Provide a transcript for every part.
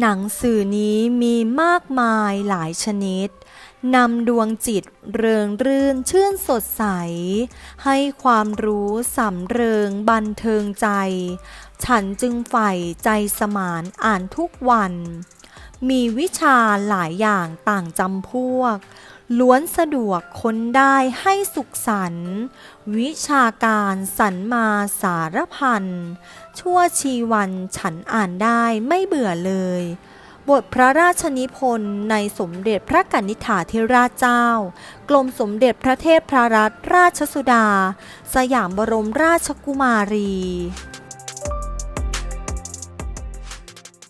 หนังสือนี้มีมากมายหลายชนิด นำดวงจิตเริงรื่นชื่นสดใส ให้ความรู้สำเริงบันเทิงใจ ฉันจึงใฝ่ใจสมานอ่านทุกวัน มีวิชาหลายอย่างต่างจำพวก ล้วนสะดวกค้นได้ให้สุขสัน วิชาการสรรมาสารพัน ชั่วชีวันฉันอ่านได้ไม่เบื่อเลย บทพระราชนิพนธ์ในสมเด็จพระกนิษฐาธิราชเจ้า กรมสมเด็จพระเทพพระรัตนราชสุดา สยามบรมราชกุมารี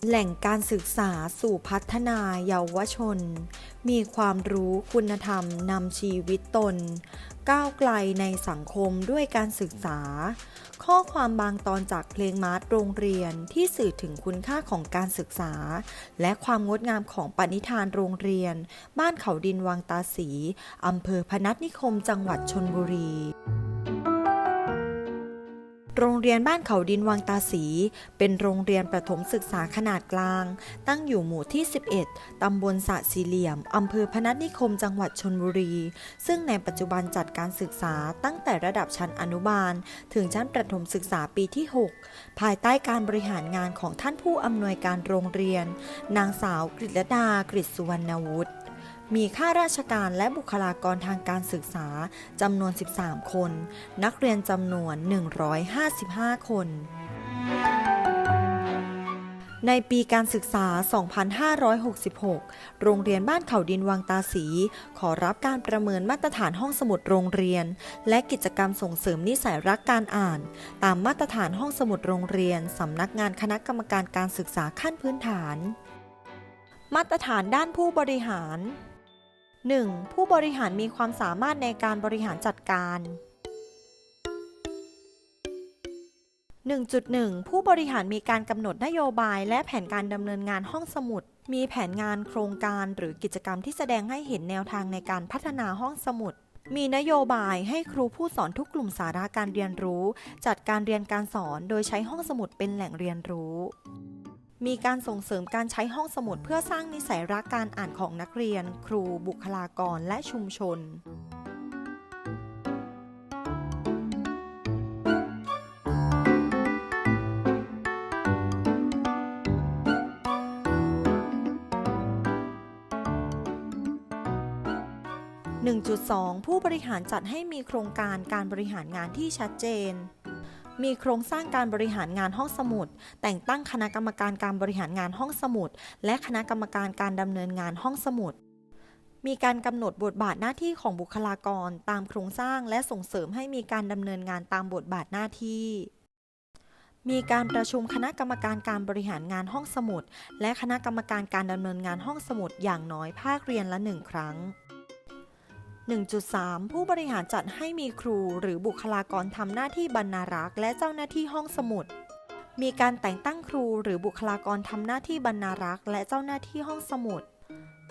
แหล่งการศึกษาสู่พัฒนาเยาวชน มีความรู้คุณธรรมนำชีวิตตน ก้าวไกลในสังคมด้วยการศึกษา ข้อความบางตอนจากเพลงมาร์ตโรงเรียนที่สื่อถึงคุณค่าของการศึกษา และความงดงามของปณิธานโรงเรียน บ้านเขาดินวังตาสีอำเภอพนัสนิคมจังหวัดชนบุรี โรงเรียนบ้านเขาดินวังตาสี เป็นโรงเรียนประถมศึกษาขนาดกลาง ตั้งอยู่หมู่ที่ 11 ตำบลสะสี่เหลี่ยม อำเภอพนัสนิคมจังหวัดชนบุรี ซึ่งในปัจจุบันจัดการศึกษาตั้งแต่ระดับชั้นอนุบาล ถึงชั้นประถมศึกษาปีที่ 6 ภายใต้การบริหารงานของท่านผู้อำนวยการโรงเรียน นางสาวกฤษดากฤษสุวรรณวุฒิ มีข้าราชการและบุคลากรทางการศึกษาจำนวน 13 คน นักเรียนจำนวน 155 คนในปีการศึกษา 2566 โรงเรียนบ้านเขาดินวังตาสี ขอรับการประเมินมาตรฐานห้องสมุดโรงเรียน และกิจกรรมส่งเสริมนิสัยรักการอ่าน ตามมาตรฐานห้องสมุดโรงเรียน สำนักงานคณะกรรมการการศึกษาขั้นพื้นฐาน มาตรฐานด้านผู้บริหาร 1. ผู้บริหารมีความสามารถในการบริหารจัดการ 1.1 ผู้บริหารมีการกำหนดนโยบายและแผนการดำเนินงานห้องสมุด มีแผนงานโครงการหรือกิจกรรมที่แสดงให้เห็นแนวทางในการพัฒนาห้องสมุด มีนโยบายให้ครูผู้สอนทุกกลุ่มสาระการเรียนรู้ จัดการเรียนการสอนโดยใช้ห้องสมุดเป็นแหล่งเรียนรู้ มีการส่งเสริมการใช้ห้องสมุดเพื่อสร้างนิสัยรักการอ่านของนักเรียน ครูบุคลากรและชุมชน 1.2 ผู้บริหารจัดให้มีโครงการการบริหารงานที่ชัดเจน มีโครงสร้างการบริหารงานห้องสมุด แต่งตั้งคณะกรรมการการบริหารงานห้องสมุด และคณะกรรมการการดำเนินงานห้องสมุด มีการกำหนดบทบาทหน้าที่ของบุคลากร ตามโครงสร้างและส่งเสริมให้มีการดำเนินงานตามบทบาทหน้าที่มีการประชุมคณะกรรมการการบริหารงานห้องสมุด และคณะกรรมการการดำเนินงานห้องสมุดอย่างน้อยภาคเรียนละหนึ่งครั้ง 1.3 ผู้บริหารจัดให้มีครูหรือบุคลากรทำหน้าที่บรรณารักษ์และเจ้าหน้าที่ห้องสมุด มีการแต่งตั้งครูหรือบุคลากรทำหน้าที่บรรณารักษ์และเจ้าหน้าที่ห้องสมุด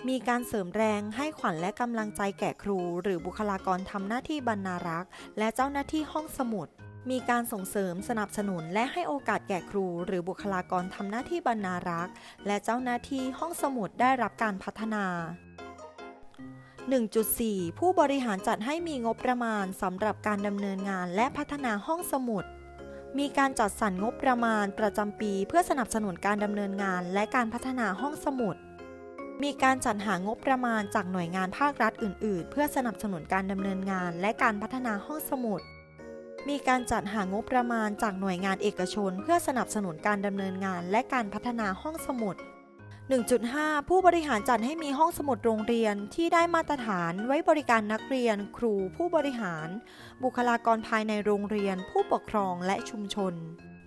มีการเสริมแรงให้ขวัญและกำลังใจแก่ครู หรือบุคลากรทำหน้าที่บรรณารักษ์และเจ้าหน้าที่ห้องสมุด มีการส่งเสริมสนับสนุนและให้โอกาสแก่ครู หรือบุคลากรทำหน้าที่บรรณารักษ์และเจ้าหน้าที่ห้องสมุดได้รับการพัฒนา 1.4 ผู้บริหารจัดให้มีงบประมาณสำหรับการดำเนินงานและพัฒนาห้องสมุด มีการจัดสรรงบประมาณประจำปี เพื่อสนับสนุนการดำเนินงานและการพัฒนาห้องสมุด มีการจัดหางบประมาณจากหน่วยงานภาครัฐอื่น ๆ เพื่อสนับสนุนการดำเนินงานและการพัฒนาห้องสมุด มีการจัดหางบประมาณจากหน่วยงานเอกชน เพื่อสนับสนุนการดำเนินงานและการพัฒนาห้องสมุด 1.5 ผู้บริหารจัดให้มีห้องสมุดโรงเรียนที่ได้มาตรฐานไว้บริการนักเรียน ครูผู้บริหาร บุคลากรภายในโรงเรียน ผู้ปกครองและชุมชน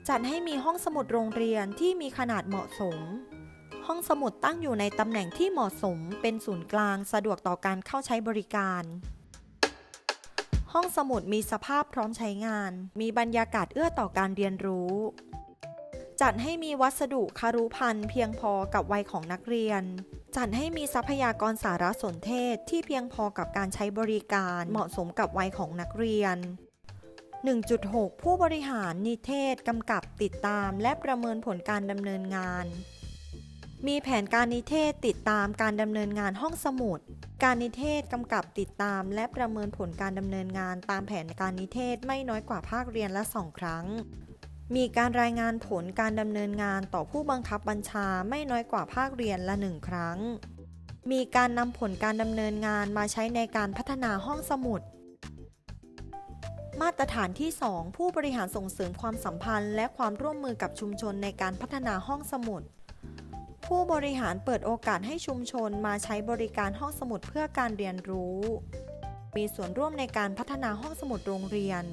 จัดให้มีห้องสมุดโรงเรียนที่มีขนาดเหมาะสม ห้องสมุดตั้งอยู่ในตำแหน่งที่เหมาะสม เป็นศูนย์กลางสะดวกต่อการเข้าใช้บริการ ห้องสมุดมีสภาพพร้อมใช้งาน มีบรรยากาศเอื้อต่อการเรียนรู้ จัดให้มีวัสดุคารุพันธ์เพียงพอกับวัยของนักเรียน จัดให้มีทรัพยากรสารสนเทศที่เพียงพอกับการใช้บริการเหมาะสมกับวัยของนักเรียน 1.6 ผู้บริหารนิเทศกำกับติดตามและประเมินผลการดำเนินงาน มีแผนการนิเทศติดตามการดำเนินงานห้องสมุด การนิเทศกำกับติดตาม และประเมินผลการดำเนินงานตามแผนการนิเทศไม่น้อยกว่าภาคเรียนละสองครั้ง มีการรายงานผลการดำเนินงานต่อผู้บังคับบัญชาไม่น้อยกว่าภาคเรียนละหนึ่งครั้ง มีการนำผลการดำเนินงานมาใช้ในการพัฒนาห้องสมุด มาตรฐานที่ 2 ผู้บริหารส่งเสริมความสัมพันธ์ และความร่วมมือกับชุมชนในการพัฒนาห้องสมุด ผู้บริหารเปิดโอกาสให้ชุมชนมาใช้บริการห้องสมุดเพื่อการเรียนรู้ มีส่วนร่วมในการพัฒนาห้องสมุดโรงเรียน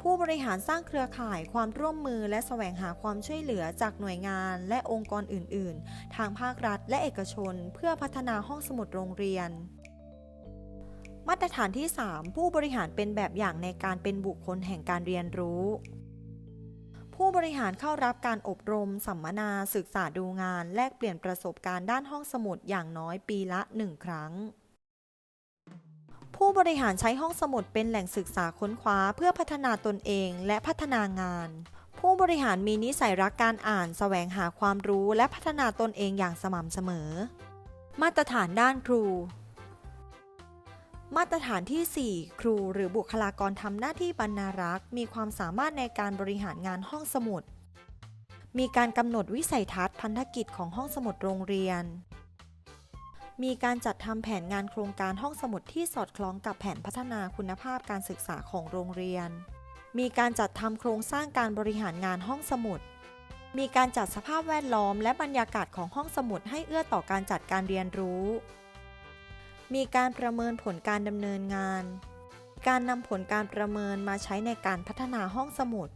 ผู้บริหารสร้างเครือข่ายความร่วมมือและแสวงหาความช่วยเหลือจากหน่วยงาน และองค์กรอื่น ๆ ทางภาครัฐและเอกชน เพื่อพัฒนาห้องสมุดโรงเรียน มาตรฐานที่ 3 ผู้บริหารเป็นแบบอย่างในการเป็นบุคคลแห่งการเรียนรู้ผู้บริหารเข้ารับการอบรม สัมมนา ศึกษาดูงาน แลกเปลี่ยนประสบการณ์ด้านห้องสมุดอย่างน้อยปีละ 1 ครั้ง ผู้บริหารใช้ห้องสมุดเป็นแหล่งศึกษาค้นคว้าเพื่อพัฒนาตนเองและพัฒนางาน ผู้บริหารมีนิสัยรักการอ่าน แสวงหาความรู้และพัฒนาตนเองอย่างสม่ำเสมอ มาตรฐานด้านครู มาตรฐานที่ 4 ครูหรือบุคลากรทำหน้าที่บรรณารักษ์ มีความสามารถในการบริหารงานห้องสมุด มีการกำหนดวิสัยทัศน์พันธกิจของห้องสมุดโรงเรียน มีการจัดทำแผนงานโครงการห้องสมุดที่สอดคล้องกับแผนพัฒนาคุณภาพการศึกษาของโรงเรียน มีการจัดทำโครงสร้างการบริหารงานห้องสมุด มีการจัดสภาพแวดล้อมและบรรยากาศของห้องสมุดให้เอื้อต่อการจัดการเรียนรู้ มีการประเมินผลการดำเนินงาน การนำผลการประเมินมาใช้ในการพัฒนาห้องสมุด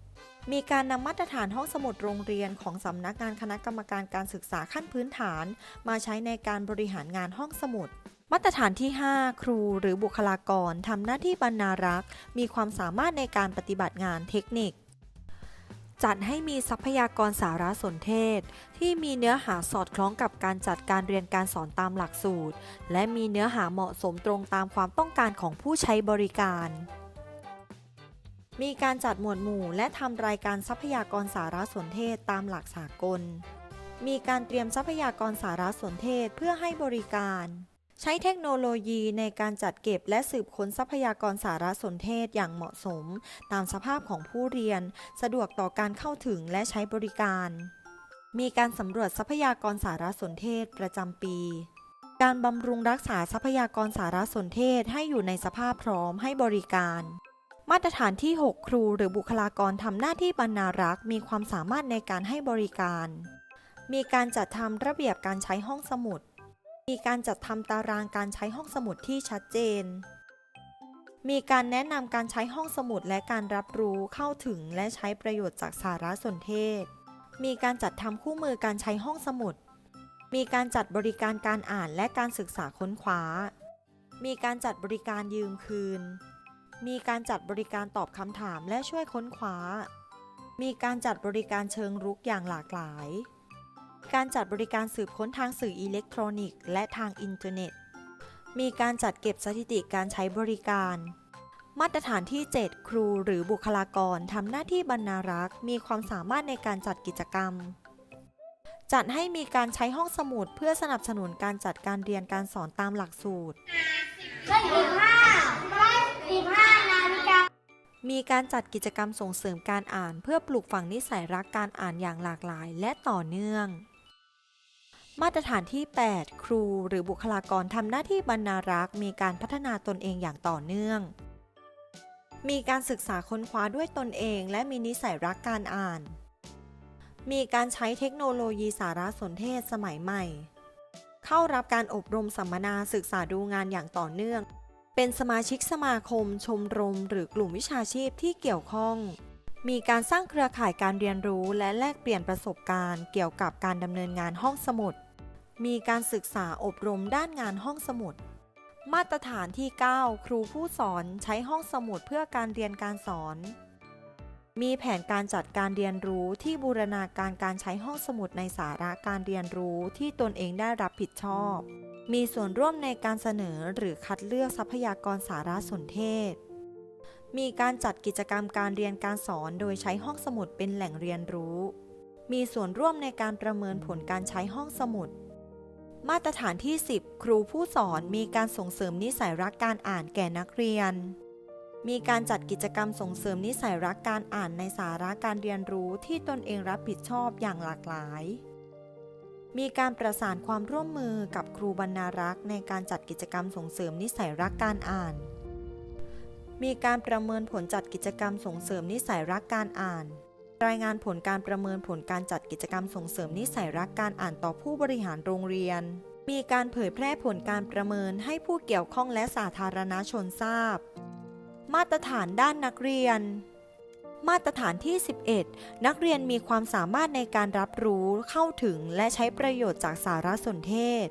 มีการนำมาตรฐานห้องสมุดโรงเรียนของสำนักงานคณะกรรมการการศึกษาขั้นพื้นฐาน มาใช้ในการบริหารงานห้องสมุดมาตรฐานที่ 5 ครูหรือบุคลากรทำหน้าที่บรรณารักษ์ มีความสามารถในการปฏิบัติงานเทคนิค จัดให้มีทรัพยากรสารสนเทศ ที่มีเนื้อหาสอดคล้องกับการจัดการเรียนการสอนตามหลักสูตร และมีเนื้อหาเหมาะสมตรงตามความต้องการของผู้ใช้บริการ มีการจัดหมวดหมู่และทำรายการทรัพยากรสารสนเทศตามหลักสากล มีการเตรียมทรัพยากรสารสนเทศเพื่อให้บริการ ใช้เทคโนโลยีในการจัดเก็บและสืบค้นทรัพยากรสารสนเทศอย่างเหมาะสม ตามสภาพของผู้เรียน สะดวกต่อการเข้าถึงและใช้บริการ มีการสำรวจทรัพยากรสารสนเทศประจำปีการบำรุงรักษาทรัพยากรสารสนเทศให้อยู่ในสภาพพร้อมให้บริการ มาตรฐานที่ 6 ครูหรือบุคลากรทำหน้าที่บรรณารักษ์มีความสามารถในการให้บริการ มีการจัดทำระเบียบการใช้ห้องสมุด มีการจัดทำตารางการใช้ห้องสมุดที่ชัดเจน มีการแนะนำการใช้ห้องสมุดและการรับรู้เข้าถึงและใช้ประโยชน์จากสารสนเทศ มีการจัดทำคู่มือการใช้ห้องสมุด มีการจัดบริการการอ่านและการศึกษาค้นคว้า มีการจัดบริการยืมคืน มีการจัดบริการตอบคำถามและช่วยค้นคว้า มีการจัดบริการเชิงรุกอย่างหลากหลาย การจัดบริการสืบค้นทางสื่ออิเล็กทรอนิกส์และทางอินเทอร์เน็ต มีการจัดเก็บสถิติการใช้บริการ มาตรฐานที่ 7 ครูหรือบุคลากรทำหน้าที่บรรณารักษ์ มีความสามารถในการจัดกิจกรรม จัดให้มีการใช้ห้องสมุดเพื่อสนับสนุนการจัดการเรียนการสอนตามหลักสูตรก็สิบห้าก็สิบห้านาฬิกามีการจัดกิจกรรมส่งเสริมการอ่านเพื่อปลูกฝังนิสัยรักการอ่านอย่างหลากหลายและต่อเนื่อง มาตรฐานที่ 8 ครูหรือบุคลากรทำหน้าที่บรรณารักษ์มีการพัฒนาตนเองอย่างต่อเนื่อง มีการศึกษาค้นคว้าด้วยตนเองและมีนิสัยรักการอ่าน มีการใช้เทคโนโลยีสารสนเทศสมัยใหม่ เข้ารับการอบรมสัมมนาศึกษาดูงานอย่างต่อเนื่อง เป็นสมาชิกสมาคม ชมรม หรือกลุ่มวิชาชีพที่เกี่ยวข้อง มีการสร้างเครือข่ายการเรียนรู้และแลกเปลี่ยนประสบการณ์ เกี่ยวกับการดำเนินงานห้องสมุด มีการศึกษาอบรมด้านงานห้องสมุด มาตรฐานที่ 9 ครูผู้สอนใช้ห้องสมุดเพื่อการเรียนการสอน มีแผนการจัดการเรียนรู้ที่บูรณาการการใช้ห้องสมุดในสาระการเรียนรู้ที่ตนเองได้รับผิดชอบ มีส่วนร่วมในการเสนอหรือคัดเลือกทรัพยากรสารสนเทศ มีการจัดกิจกรรมการเรียนการสอนโดยใช้ห้องสมุดเป็นแหล่งเรียนรู้ มีส่วนร่วมในการประเมินผลการใช้ห้องสมุด มาตรฐานที่ 10 ครูผู้สอนมีการส่งเสริมนิสัยรักการอ่านแก่นักเรียน มีการจัดกิจกรรมส่งเสริมนิสัยรักการอ่านในสาระการเรียนรู้ที่ตนเองรับผิดชอบอย่างหลากหลาย มีการประสานความร่วมมือกับครูบรรณารักษ์ในการจัดกิจกรรมส่งเสริมนิสัยรักการอ่าน มีการประเมินผลจัดกิจกรรมส่งเสริมนิสัยรักการอ่าน รายงานผลการประเมินผลการจัดกิจกรรมส่งเสริมนิสัยรักการอ่านต่อผู้บริหารโรงเรียน มีการเผยแพร่ผลการประเมินให้ผู้เกี่ยวข้องและสาธารณชนทราบ มาตรฐานด้านนักเรียน มาตรฐานที่ 11 นักเรียนมีความสามารถในการรับรู้เข้าถึงและใช้ประโยชน์จากสารสนเทศ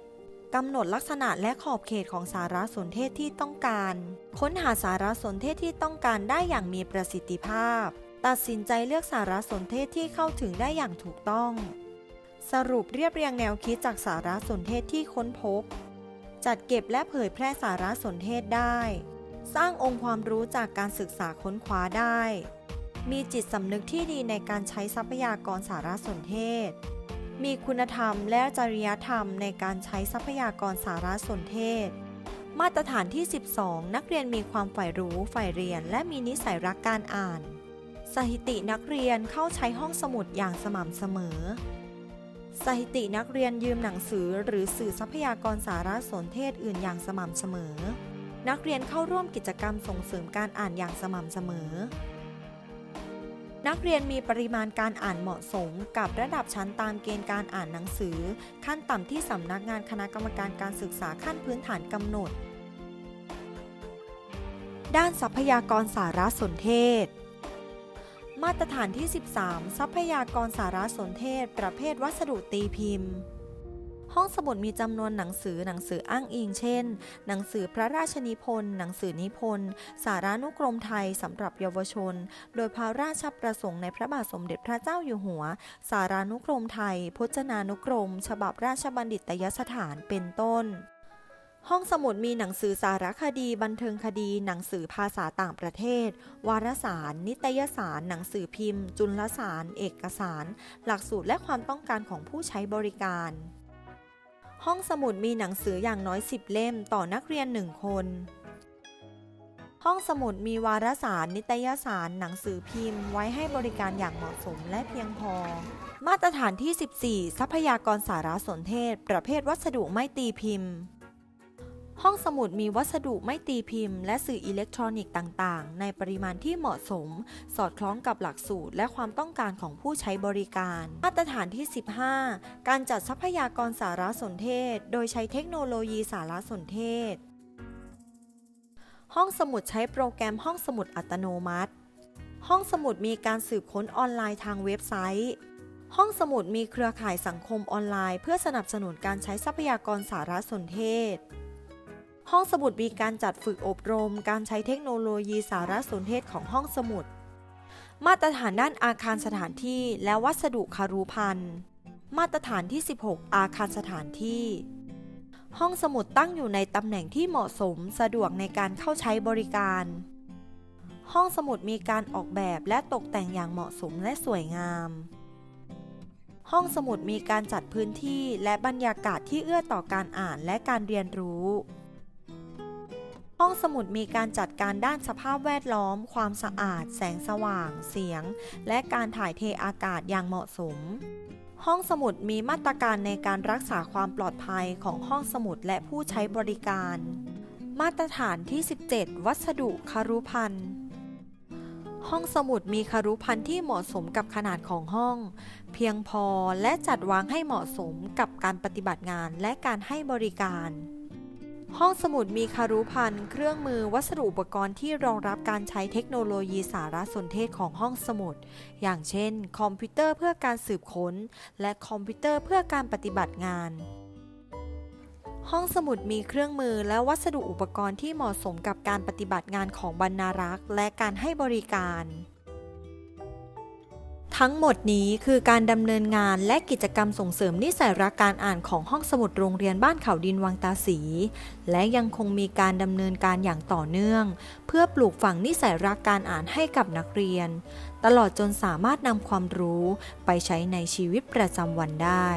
กำหนดลักษณะและขอบเขตของสารสนเทศที่ต้องการ ค้นหาสารสนเทศที่ต้องการได้อย่างมีประสิทธิภาพ ตัดสินใจเลือกสารสนเทศที่เข้าถึงได้อย่างถูกต้อง สรุปเรียบเรียงแนวคิดจากสารสนเทศที่ค้นพบ จัดเก็บและเผยแพร่สารสนเทศได้ สร้างองค์ความรู้จากการศึกษาค้นคว้าได้ มีจิตสำนึกที่ดีในการใช้ทรัพยากรสารสนเทศ มีคุณธรรมและจริยธรรมในการใช้ทรัพยากรสารสนเทศ มาตรฐานที่ 12 นักเรียนมีความใฝ่รู้ใฝ่เรียน และมีนิสัยรักการอ่าน สถิตินักเรียนเข้าใช้ห้องสมุดอย่างสม่ำเสมอ สถิตินักเรียนยืมหนังสือหรือสื่อทรัพยากรสารสนเทศอื่นอย่างสม่ำเสมอ นักเรียนเข้าร่วมกิจกรรมส่งเสริมการอ่านอย่างสม่ำเสมอ นักเรียนมีปริมาณการอ่านเหมาะสม กับระดับชั้นตามเกณฑ์การอ่านหนังสือ ขั้นต่ำที่สำนักงานคณะกรรมการการศึกษาขั้นพื้นฐานกำหนด ด้านทรัพยากรสารสนเทศ มาตรฐานที่ 13 ทรัพยากรสารสนเทศ ประเภทวัสดุตีพิมพ์ ห้องสมุดมีจำนวนหนังสือหนังสืออ้างอิงเช่น หนังสือพระราชนิพนธ์ หนังสือนิพนธ์ สารานุกรมไทยสำหรับเยาวชน โดยพระราชประสงค์ในพระบาทสมเด็จพระเจ้าอยู่หัว สารานุกรมไทย พจนานุกรม ฉบับราชบัณฑิตยสถานเป็นต้นห้องสมุดมีหนังสือสารคดี บันเทิงคดี หนังสือภาษาต่างประเทศ วารสาร นิตยสาร หนังสือพิมพ์ จุลสาร เอกสาร หลักสูตรและความต้องการของผู้ใช้บริการ ห้องสมุดมีหนังสืออย่างน้อย 10 เล่มต่อนักเรียน1คน ห้องสมุดมีวารสาร นิตยสาร หนังสือพิมพ์ ไว้ให้บริการอย่างเหมาะสมและเพียงพอ มาตรฐานที่ 14 ทรัพยากรสารสนเทศ ประเภทวัสดุไม่ตีพิมพ์ ห้องสมุดมีวัสดุไม่ตีพิมพ์ และสื่ออิเล็กทรอนิกส์ต่างๆ ในปริมาณที่เหมาะสม สอดคล้องกับหลักสูตร และความต้องการของผู้ใช้บริการ มาตรฐานที่ 15 การจัดทรัพยากรสารสนเทศ โดยใช้เทคโนโลยีสารสนเทศ ห้องสมุดใช้โปรแกรมห้องสมุดอัตโนมัติ ห้องสมุดมีการสืบค้นออนไลน์ทางเว็บไซต์ ห้องสมุดมีเครือข่ายสังคมออนไลน์ เพื่อสนับสนุนการใช้ทรัพยากรสารสนเทศ ห้องสมุดมีการจัดฝึกอบรม การใช้เทคโนโลยีสารสนเทศของห้องสมุด มาตรฐานด้านอาคารสถานที่และวัสดุคารุภัณฑ์มาตรฐานที่ 16 อาคารสถานที่ ห้องสมุดตั้งอยู่ในตำแหน่งที่เหมาะสมสะดวกในการเข้าใช้บริการ ห้องสมุดมีการออกแบบและตกแต่งอย่างเหมาะสมและสวยงาม ห้องสมุดมีการจัดพื้นที่และบรรยากาศที่เอื้อต่อการอ่านและการเรียนรู้ ห้องสมุดมีการจัดการด้านสภาพแวดล้อม ความสะอาด แสงสว่าง เสียง และการถ่ายเทอากาศอย่างเหมาะสม ห้องสมุดมีมาตรการในการรักษาความปลอดภัยของห้องสมุดและผู้ใช้บริการ มาตรฐานที่ 17 วัสดุคารุภัณฑ์ห้องสมุดมีคารุภัณฑ์ที่เหมาะสมกับขนาดของห้อง เพียงพอและจัดวางให้เหมาะสมกับการปฏิบัติงานและการให้บริการ ห้องสมุดมีคารุภัณฑ์เครื่องมือวัสดุอุปกรณ์ที่รองรับการใช้เทคโนโลยีสารสนเทศของห้องสมุด อย่างเช่น คอมพิวเตอร์เพื่อการสืบค้น และคอมพิวเตอร์เพื่อการปฏิบัติงาน ห้องสมุดมีเครื่องมือและวัสดุอุปกรณ์ที่เหมาะสมกับการปฏิบัติงานของบรรณารักษ์ และการให้บริการ ทั้งหมดนี้คือการดำเนินงานและกิจกรรมส่งเสริมนิสัยรักการอ่านของห้องสมุดโรงเรียนบ้านเขาดินวังตาสี และยังคงมีการดำเนินการอย่างต่อเนื่อง เพื่อปลูกฝังนิสัยรักการอ่านให้กับนักเรียน ตลอดจนสามารถนำความรู้ไปใช้ในชีวิตประจำวันได้